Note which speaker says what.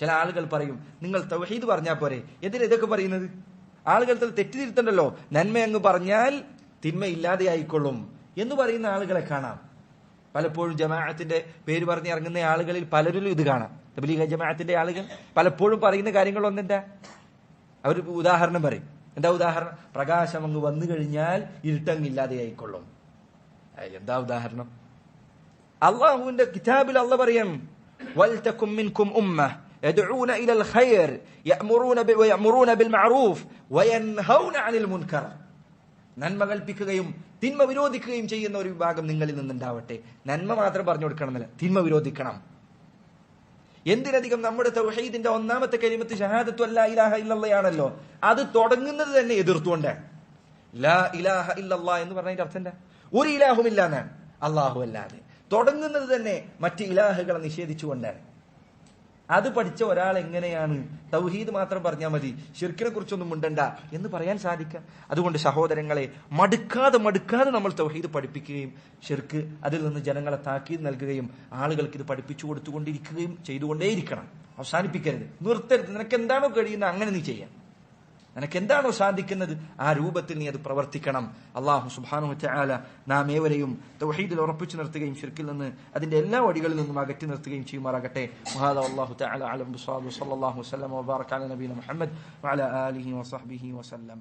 Speaker 1: ചില ആളുകൾ പറയും നിങ്ങൾ തൗഹീദ് പറഞ്ഞാൽ പോരെ. എന്തിനാ ഇതൊക്കെ പറയുന്നത്? ആളുകൾ തെറ്റിതിരുത്തണ്ടല്ലോ. നന്മ അങ്ങ് പറഞ്ഞാൽ തിന്മ ഇല്ലാതെയായിക്കൊള്ളും എന്ന് പറയുന്ന ആളുകളെ കാണാം. പലപ്പോഴും ജമാഅത്തിന്റെ പേര് പറഞ്ഞ് ഇറങ്ങുന്ന ആളുകളിൽ പലരിലും ഇത് കാണാം. തബ്ലീഗ ജമാഅത്തിന്റെ ആളുകൾ പലപ്പോഴും പറയുന്ന കാര്യങ്ങൾ ഒന്നെന്താ? അവർ ഉദാഹരണം പറയും. എന്താ ഉദാഹരണം? പ്രകാശം അങ്ങ് വന്നു കഴിഞ്ഞാൽ ഇരുട്ടങ്ങ് ഇല്ലാതെയായിക്കൊള്ളും. ആയിക്കൊള്ളും എന്താ ഉദാഹരണം? അള്ളാഹുവിന്റെ കിതാബിൽ അള്ള പറയും ഉമ്മ. يدعون إلى الخير يأمرون ب... ويأمرون بالمعروف وينهون عن المنكر നന്മ കൽപ്പിക്കുകയും തിന്മ വിരോധിക്കുകയും ചെയ്യുന്ന ഒരു വിഭാഗം നിങ്ങളിൽ നിന്നുണ്ടാവട്ടെ നന്മ മാത്രം പറഞ്ഞു കൊടുക്കണമെന്നില്ല തിന്മ വിരോധിക്കണം എന്തിനധികം നമ്മുടെ തൗഹീദിന്റെ ഒന്നാമത്തെ കലിമത്ത് ഷഹാദത്തു അല്ലാ ഇലാഹ ഇല്ലല്ലയാണല്ലോ അത് തുടങ്ങുന്നത് തന്നെ എതിർത്തുകൊണ്ടാണ് ലാ ഇലാഹ ഇല്ലല്ലാ എന്ന് പറഞ്ഞതിന്റെ അർത്ഥം എന്താ ഒരു ഇലാഹുമില്ല എന്നാണ് അള്ളാഹു അല്ലാതെ തുടങ്ങുന്നത് തന്നെ മറ്റ് ഇലാഹുകളെ നിഷേധിച്ചുകൊണ്ടാണ് അത് പഠിച്ച ഒരാൾ എങ്ങനെയാണ്? തൗഹീദ് മാത്രം പറഞ്ഞാൽ മതി. ഷിർക്കിനെ കുറിച്ചൊന്നും മുണ്ടണ്ട എന്ന് പറയാൻ സാധിക്കാം. അതുകൊണ്ട് സഹോദരങ്ങളെ മടുക്കാതെ മടുക്കാതെ നമ്മൾ തൗഹീദ് പഠിപ്പിക്കുകയും ഷിർക്ക് അതിൽ നിന്ന് ജനങ്ങളെ താക്കീത് നൽകുകയും ആളുകൾക്ക് ഇത് പഠിപ്പിച്ചു കൊടുത്തുകൊണ്ടിരിക്കുകയും ചെയ്തുകൊണ്ടേയിരിക്കണം. അവസാനിപ്പിക്കരുത്. നിർത്തരുത്. നിനക്ക് എന്താണോ കഴിയുന്നത് അങ്ങനെ നീ ചെയ്യാം. നിനക്ക് എന്താണോ സാധിക്കുന്നത്? ആ രൂപത്തിൽ നീ അത് പ്രവർത്തിക്കണം. അള്ളാഹു സുബാനു ചാല നാം ഏവരെയും തൗഹീദിൽ ഉറപ്പിച്ചു നിർത്തുകയും ശിർക്കിൽ നിന്ന് അതിന്റെ എല്ലാ വഴികളിൽ നിന്നും അകറ്റി നിർത്തുകയും ചെയ്യുമാറാകട്ടെ. അള്ളാഹു തആല അലം. ബിസ്വാബ് സല്ലല്ലാഹു വസല്ലം വബാറക മുഹമ്മദ് ആലിഹി വസഹ്ബിഹി വസല്ലം.